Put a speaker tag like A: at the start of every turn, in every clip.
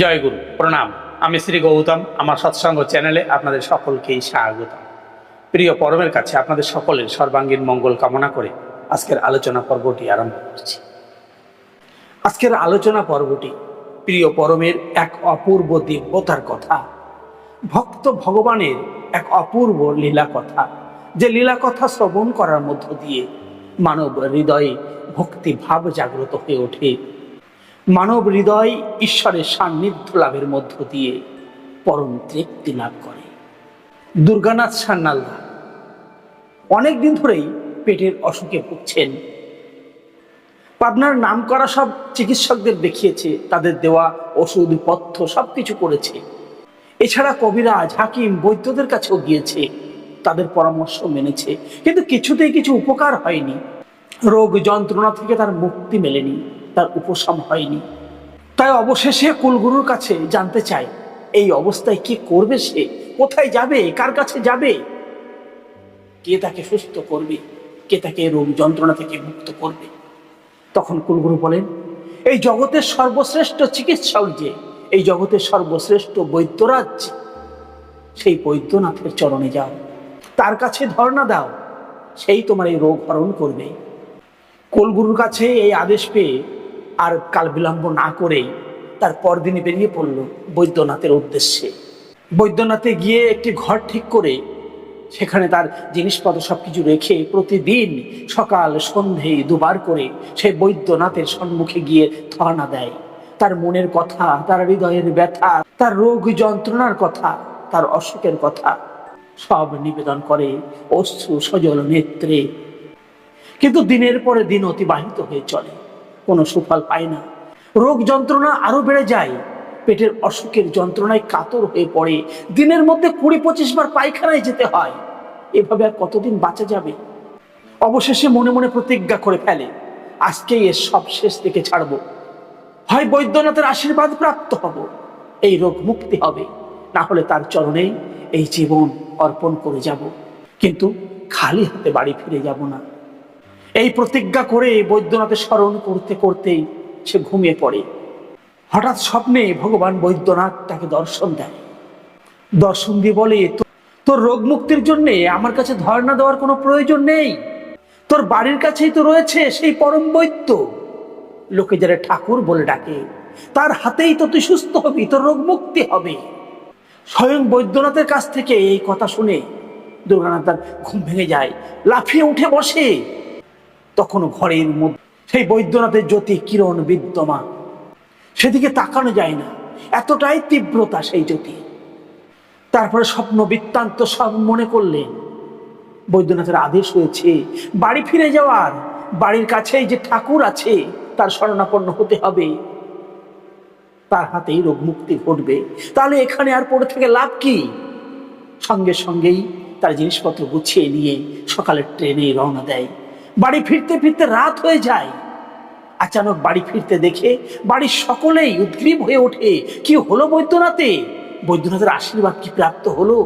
A: জয় গুরু প্রণাম। আমি শ্রী গৌতম, আমার সৎসঙ্গ চ্যানেলে আপনাদের সকলকেই স্বাগত। প্রিয় পরমের কাছে আপনাদের সকলের সর্বাঙ্গীন মঙ্গল কামনা করে আজকের আলোচনা পর্বটি আরম্ভ করছি। আজকের আলোচনা পর্বটি প্রিয় পরমের এক অপূর্ব দিব্যতার কথা। ভক্ত ভগবানের এক অপূর্ব লীলা কথা, যে লীলা কথা শ্রবণ করার মধ্য দিয়ে মানব হৃদয়ে ভক্তিভাব জাগ্রত হয়ে ওঠে। মানব হৃদয় ঈশ্বরের সান্নিধ্য লাভের মধ্য দিয়ে পরম তৃপ্তি লাভ করে। দুর্গানাথ সান্নালদা অনেক দিন ধরেই পেটের অসুখে ভুগছেন। পাবনার নাম করা সব চিকিৎসকদের দেখিয়েছে, তাদের দেওয়া ওষুধ, পথ্য সব কিছু করেছে। এছাড়া কবিরাজ, হাকিম, বৈদ্যদের কাছেও গিয়েছে, তাদের পরামর্শ মেনেছে। কিন্তু কিছুতেই কিছু উপকার হয়নি। রোগ যন্ত্রণা থেকে তার মুক্তি মেলেনি। তার উপশম হয়নি। তাই অবশেষে কুলগুরুর কাছে জানতে চাই, এই অবস্থায় কি করবে সে? কোথায় যাবে? কার কাছে যাবে? কে তাকে সুস্থ করবে? কে তাকে রোগ যন্ত্রণা থেকে মুক্ত করবে? তখন কুলগুরু বলেন, এই জগতের সর্বশ্রেষ্ঠ চিকিৎসক যে, এই জগতের সর্বশ্রেষ্ঠ বৈদ্যরাজ সেই বৈদ্যনাথের চরণে যাও। তার কাছে ধর্ণা দাও, সেই তোমার এই রোগ হরণ করবে। কুলগুরুর কাছে এই আদেশ পেয়ে আর কাল বিলম্ব না করেই তার পরদিনই বেরিয়ে পড়ল বৈদ্যনাথের উদ্দেশ্যে। বৈদ্যনাথে গিয়ে একটি ঘর ঠিক করে সেখানে তার জিনিসপত্র সব কিছু রেখে প্রতিদিন সকাল, সন্ধে দুবার করে সে বৈদ্যনাথের সম্মুখে গিয়ে ধর্ণা দেয়। তার মনের কথা, তার হৃদয়ের ব্যথা, তার রোগ যন্ত্রণার কথা, তার অসুখের কথা সব নিবেদন করে অশ্রু সজল নেত্রে। কিন্তু দিনের পরে দিন অতিবাহিত হয়ে চলে। কোনো সুফল পায় না। রোগ যন্ত্রণা আরও বেড়ে যায়। পেটের অসুখের যন্ত্রণায় কাতর হয়ে পড়ে। দিনের মধ্যে কুড়ি পঁচিশ বার পায়খানায় যেতে হয়। এভাবে আর কতদিন বাঁচা যাবে? অবশেষে মনে মনে প্রতিজ্ঞা করে ফেলে, আজকেই এর সব শেষ থেকে ছাড়বো। হয় বৈদ্যনাথের আশীর্বাদ প্রাপ্ত হব, এই রোগ মুক্তি হবে। না হলে তার চরণেই এই জীবন অর্পণ করে যাব। কিন্তু খালি হাতে বাড়ি ফিরে যাব না। এই প্রতিজ্ঞা করে বৈদ্যনাথের স্মরণ করতে করতেই সে ঘুমিয়ে পড়ে। হঠাৎ স্বপ্নে ভগবান বৈদ্যনাথ তাকে দর্শন দেয়। দর্শন দিয়ে বলে "তো- তোর রোগ মুক্তির জন্যে আমার কাছে ধর্ণা দেওয়ার কোনো প্রয়োজন নেই। তোর বাড়ির কাছেই তো রয়েছে সেই পরম বৈদ্য। লোকে যারা ঠাকুর বলে ডাকে, তার হাতেই তো তুই সুস্থ হবি, তোর রোগ মুক্তি হবে। স্বয়ং বৈদ্যনাথের কাছ থেকে এই কথা শুনে দুর্গানাথ তার ঘুম ভেঙে যায়, লাফিয়ে উঠে বসে। তখন ঘরের মধ্যে সেই বৈদ্যনাথের জ্যোতি কিরণ বিদ্যমান। সেদিকে তাকানো যায় না। এতটাই তীব্রতা সেই জ্যোতি। তারপরে স্বপ্ন বৃত্তান্ত সব মনে করলেন। বৈদ্যনাথের আদেশ হয়েছে, বাড়ি ফিরে যাওয়ার। বাড়ির কাছেই যে ঠাকুর আছে, তার শরণাপন্ন হতে হবে। তার হাতেই রোগ মুক্তি ঘটবে। তাহলে এখানে আর পড়ে থেকে লাভ কি? সঙ্গে সঙ্গেই তার জিনিসপত্র গুছিয়ে নিয়ে সকালের ট্রেনে রওনা দেয়। বাড়ি ফিরতে ফিরতে রাত হয়ে যায়। আচানক বাড়ি ফিরতে দেখে বাড়ির সকলেই উদ্গ্রীব হয়ে ওঠে। কি হলো বৈদ্যনাথে? বৈদ্যনাথের আশীর্বাদ কি প্রাপ্ত হলো?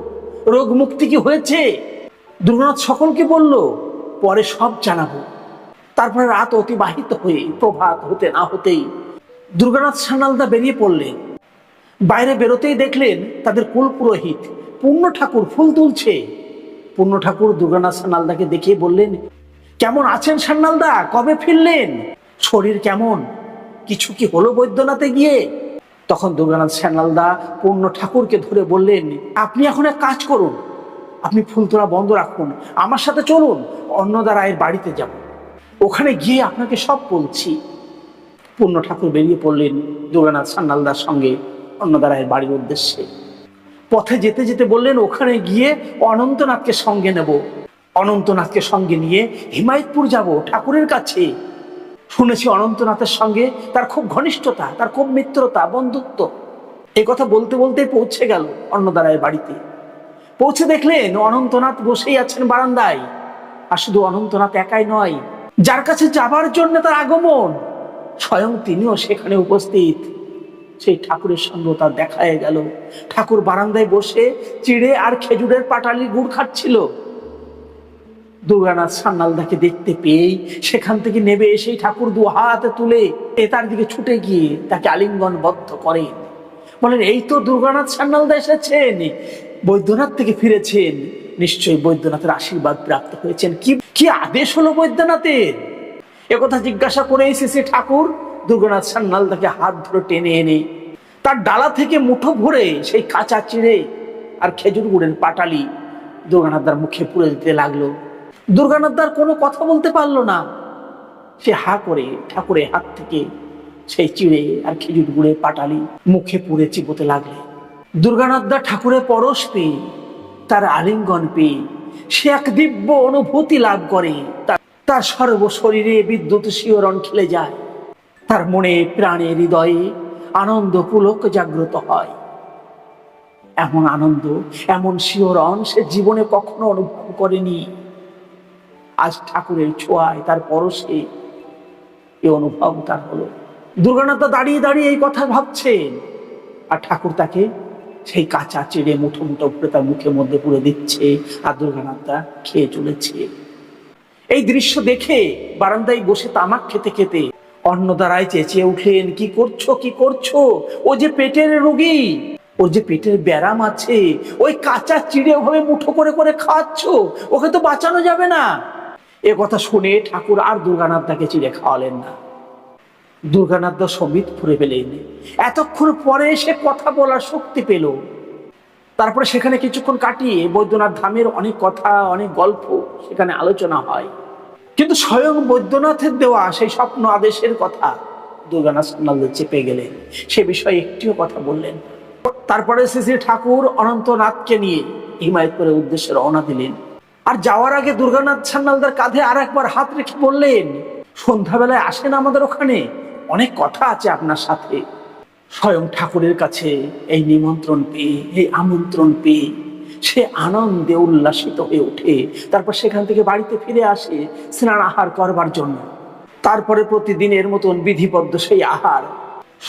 A: রোগ মুক্তি কি হয়েছে? দুর্গনাথ সকলকে বলল, পরে সব জানাব। তারপরে রাত অতিবাহিত হয়ে প্রভাত হতে না হতেই দুর্গানাথ সান্যালদা বেরিয়ে পড়লেন। বাইরে বেরোতেই দেখলেন তাদের কুল পুরোহিত, পূর্ণ ঠাকুর ফুল তুলছে। পূর্ণ ঠাকুর দুর্গানাথ সান্যালদাকে দেখিয়ে বললেন কেমন আছেন সান্যালদা কবে ফিরলেন? শরীর কেমন? কিছু কি হলো বৈদ্যনাথে গিয়ে? তখন দুর্গানাথ সান্যালদা পূর্ণ ঠাকুরকে ধরে বললেন, আপনি এখন এক কাজ করুন। আপনি ফুল তোলা বন্ধ রাখুন। আমার সাথে চলুন। অন্নদা রায়ের বাড়িতে যাব। ওখানে গিয়ে আপনাকে সব বলছি। পূর্ণ ঠাকুর বেরিয়ে পড়লেন দুর্গানাথ সান্যালদার সঙ্গে অন্নদারায়ের বাড়ির উদ্দেশ্যে। পথে যেতে যেতে বললেন, ওখানে গিয়ে অনন্তনাথকে সঙ্গে নেব। অনন্তনাথকে সঙ্গে নিয়ে হিমায়তপুর যাব ঠাকুরের কাছে। শুনেছি অনন্তনাথের সঙ্গে তার খুব ঘনিষ্ঠতা, তার খুব মিত্রতা, বন্ধুত্ব। এই কথা বলতে বলতে পৌঁছে গেল অন্নদারায়ের বাড়িতে। পৌঁছে দেখলেন অনন্তনাথ বসেই আছেন বারান্দায়। আর শুধু অনন্তনাথ একাই নয়, যার কাছে যাবার জন্য তার আগমন। স্বয়ং তিনিও সেখানে উপস্থিত। সেই ঠাকুরের সঙ্গে তার দেখা গেল। ঠাকুর বারান্দায় বসে চিড়ে আর খেজুরের পাটালি গুড় খাচ্ছিল। দুর্গানাথ সান্নালদাকে দেখতে পেয়েই সেখান থেকে নেবে এসেই ঠাকুর দু হাতে তুলে এ তার দিকে ছুটে গিয়ে তাকে আলিঙ্গন বদ্ধ করেন বলেন, এই তো দুর্গানাথ সান্যালদা এসেছেন। বৈদ্যনাথ থেকে ফিরেছেন। নিশ্চয়ই বৈদ্যনাথের আশীর্বাদ প্রাপ্ত হয়েছেন। কি কি আদেশ হলো বৈদ্যনাথের? একথা জিজ্ঞাসা করে এসেছে ঠাকুর। দুর্গানাথ সান্যালদাকে হাত ধরে টেনে এনে তার ডালা থেকে মুঠো ভরে সেই কাঁচা চিড়ে আর খেজুর গুড়ের পাটালি দুর্গানাথদার মুখে পুড়ে দিতে লাগল। দুর্গানাথদার কোনো কথা বলতে পারল না। সে হা করে ঠাকুরের হাত থেকে সেই চিড়ে আর খেজুর গুড়ে পাটালি মুখে পুড়ে চিবোতে লাগলে। দুর্গানাথদা ঠাকুরের পরশ পেয়ে, তার আলিঙ্গন পেয়ে, সে এক দিব্য অনুভূতি লাভ করে। তার- তার সর্ব শরীরে বিদ্যুৎ শিহরণ খেলে যায়। তার মনে প্রাণে হৃদয়ে আনন্দ পুলক জাগ্রত হয়। এমন আনন্দ, এমন শিহরণ সে জীবনে কখনো অনুভব করেনি। আজ ঠাকুরের ছোঁয়ায় তার পরশে এ অনুভব তার হলো। দুর্গানাথ দাঁড়িয়ে দাঁড়িয়ে এই কথা ভাবছেন, আর ঠাকুর তাকে সেই কাঁচা চেড়ে মুঠো মুঠো ভরে তার মুখের মধ্যে পুরে দিচ্ছে, আর দুর্গানাথটা খেয়ে চলেছে। এই দৃশ্য দেখে বারান্দায় বসে তামাক খেতে খেতে অন্নদারায় চেঁচিয়ে উঠলেন, কি করছ কি করছ? ও যে পেটের রোগী ওর যে পেটের ব্যারাম আছে, ওই কাঁচা চিড়ে ভাবে মুঠো করে করে খাওয়াচ্ছ ওকে তো বাঁচানো যাবে না। এ কথা শুনে ঠাকুর আর দুর্গানাথ তাকে চিড়ে খাওয়ালেন না। দুর্গানাথ দা সমিত ফুরে পেলেন। এতক্ষণ পরে সে কথা বলার শক্তি পেল। তারপরে সেখানে কিছুক্ষণ কাটিয়ে বৈদ্যনাথ ধামের অনেক কথা, অনেক গল্প সেখানে আলোচনা হয়। কিন্তু স্বয়ং বৈদ্যনাথের দেওয়া সেই স্বপ্ন আদেশের কথা দুর্গানাথ সান্যাল চেপে গেলেন। সে বিষয়ে একটিও কথা বললেন তারপরে শ্রী শ্রী ঠাকুর অনন্তনাথকে নিয়ে হিমায়তপুরের উদ্দেশ্যে রওনা দিলেন। আর যাওয়ার আগে দুর্গানাথ সান্যালদার কাঁধে আর একবার হাত রেখে বললেন, সন্ধ্যাবেলায় আসেন আমাদের ওখানে। অনেক কথা আছে আপনার সাথে। স্বয়ং ঠাকুরের কাছে এই নিমন্ত্রণ পেয়ে, এই আমন্ত্রণ পেয়ে সে আনন্দে উল্লাসিত হয়ে ওঠে। তারপর সেখান থেকে বাড়িতে ফিরে আসে স্নান আহার করবার জন্য। তারপরে প্রতিদিনের মতন বিধিবদ্ধ সেই আহার।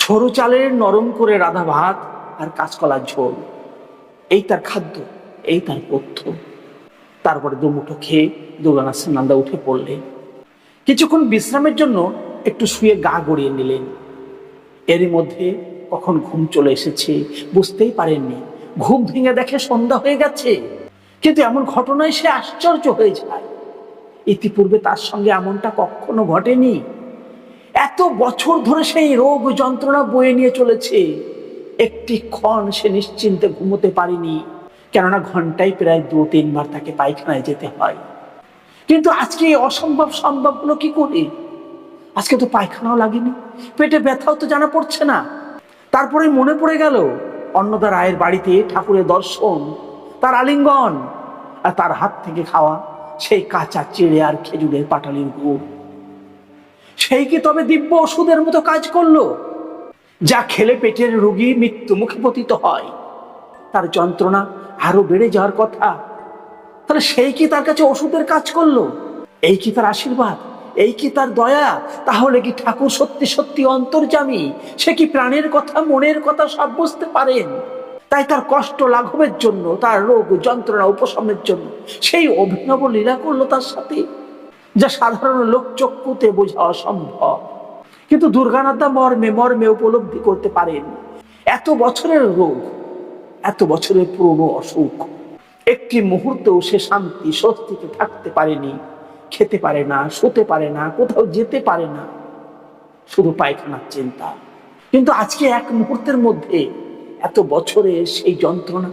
A: সরু চালের নরম করে রাধা ভাত আর কাঁচকলার ঝোল। এই তার খাদ্য, এই তার পথ্য। তারপরে দুমুঠো খেয়ে দুর্গানাথ সান্নালদা উঠে পড়লেন। কিছুক্ষণ বিশ্রামের জন্য একটু শুয়ে গা গড়িয়ে নিলেন। এরই মধ্যে কখন ঘুম চলে এসেছে বুঝতেই পারেননি। ঘুম ভেঙে দেখে সন্ধ্যা হয়ে গেছে। কিন্তু এমন ঘটনায় সে আশ্চর্য হয়ে যায়। ইতিপূর্বে তার সঙ্গে এমনটা কখনো ঘটেনি। এত বছর ধরে সেই রোগ যন্ত্রণা বয়ে নিয়ে চলেছে। একটি ক্ষণ সে নিশ্চিন্তে ঘুমোতে পারেনি। কেননা ঘন্টায় প্রায় দু তিনবার তাকে পায়খানায় যেতে হয়। কিন্তু আজকে এই অসম্ভব সম্ভব হলো কি করে? আজকে তো পায়খানাও লাগেনি, পেটে ব্যথাও তো জানা পড়ছে না। তারপরে মনে পড়ে গেল অন্নদা রায়ের বাড়িতে ঠাকুরের দর্শন, তার আলিঙ্গন আর তার হাত থেকে খাওয়া, সেই কাঁচা চিড়ে আর খেজুরের পাটালির গুড়। সেই কি তবে দিব্য ওষুধের মতো কাজ করল? যা খেলে পেটের রোগী মৃত্যু মুখে পতিত হয়। তার যন্ত্রণা আরও বেড়ে যাওয়ার কথা। তাহলে সেই কি তার কাছে ওষুধের কাজ করল? এই কি তার আশীর্বাদ? এই কি তার দয়া? তাহলে কি ঠাকুর সত্যি সত্যি অন্তর্জামী সে কি প্রাণের কথা, মনের কথা সব বুঝতে পারেন? তাই তার কষ্ট লাঘবের জন্য, তার রোগ যন্ত্রণা উপশমের জন্য, সেই অভিনব লীলা করল তার সাথে, যা সাধারণ লোক চক্ষুতে বোঝা অসম্ভব। কিন্তু দুর্গানাথা মর্মে মর্মে উপলব্ধি করতে পারেন, এত বছরের রোগ এত বছরের পুরনো অসুখ। একটি মুহূর্তেও সে শান্তি, স্বস্তিতে থাকতে পারেনি। খেতে পারে না, শুতে পারে না, কোথাও যেতে পারে না। শুধু পায়খানার চিন্তা। কিন্তু আজকে এক মুহূর্তের মধ্যে এত বছরে সেই যন্ত্রণা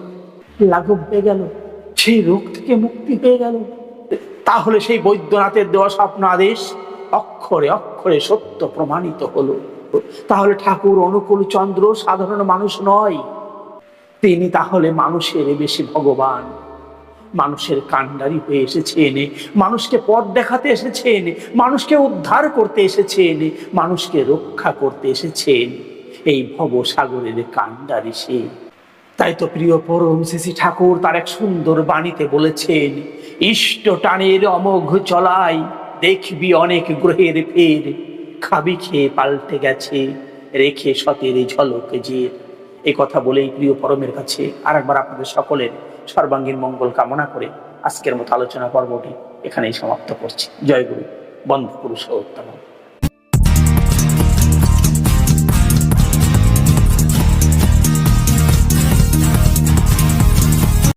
A: লাঘব হয়ে গেল। সেই রোগ থেকে মুক্তি হয়ে গেল। তাহলে সেই বৈদ্যনাথের দেওয়া স্বপ্ন আদেশ অক্ষরে অক্ষরে সত্য প্রমাণিত হলো। তাহলে ঠাকুর, অনুকূল চন্দ্র সাধারণ মানুষ নয়। তিনি তাহলে মানুষের বেশি ভগবান। মানুষের কাণ্ডারি হয়ে এসেছেন মানুষকে পথ দেখাতে এসেছেন মানুষকে উদ্ধার করতে এসেছেন মানুষকে রক্ষা করতে এসেছেন এই ভবসাগরের কাণ্ডারি সে। তাই তো প্রিয় পরম শ্রী ঠাকুর তার এক সুন্দর বাণীতে বলেছেন, ইষ্ট টানের অমোঘ চলাই, দেখবি অনেক গ্রহের ফের। খাবি খেয়ে পাল্টে গেছে, রেখে সতের ঝলক জের। এই কথা বলেই প্রিয় পরমের কাছে আরেকবার আপনাদের সকলের সর্বাঙ্গীন মঙ্গল কামনা করে আজকের মতো আলোচনা পর্বটি এখানেই সমাপ্ত করছি। জয় গুরু, বন্ধ, পুরুষ উত্তম।